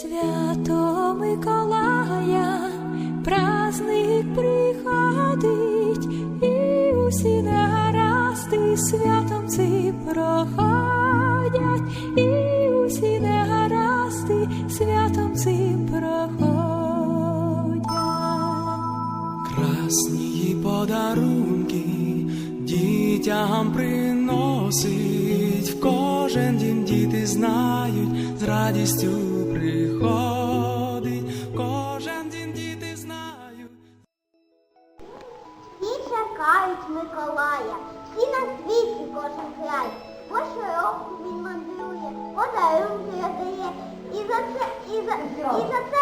Свято Миколая, праздник приходить, і усі негаразди святом ці проходять, і усі негаразди святом цим проходять. Красні подарунки дітям приносить, в кожен дім діти знають з радістю приходить, кожен день діти знають. І чекають Миколая, всі на світі кожен край. Бо щороку він мандрує, подарунки дає. І за це, і за, і за це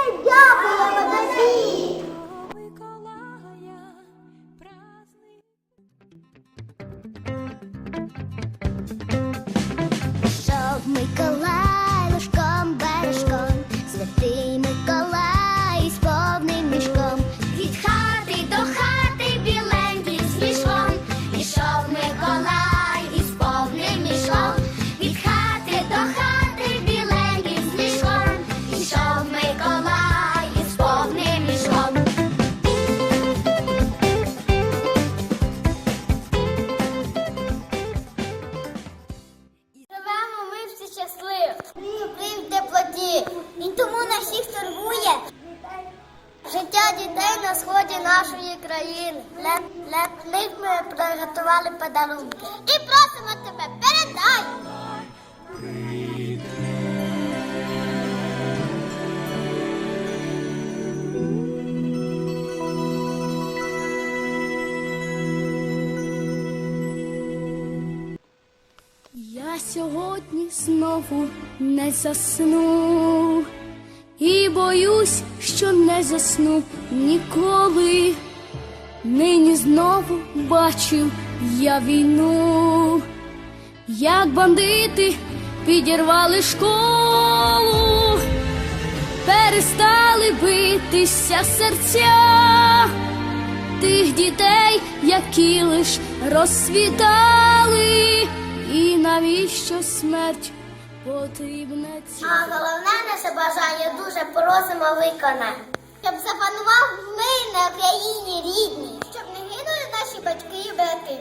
нашої країни. Для, для них ми приготували подарунки. І просимо тебе, передай! Я сьогодні знову не засну і боюсь, що не засну ніколи. Нині знову бачив я війну, як бандити підірвали школу, перестали битися серця тих дітей, які лиш розсвітали, і навіщо смерть потрібна ця? А головне наше бажання дуже просимо виконати. Щоб запанував мир на Україні рідній. Щоб не гинули наші батьки і брати.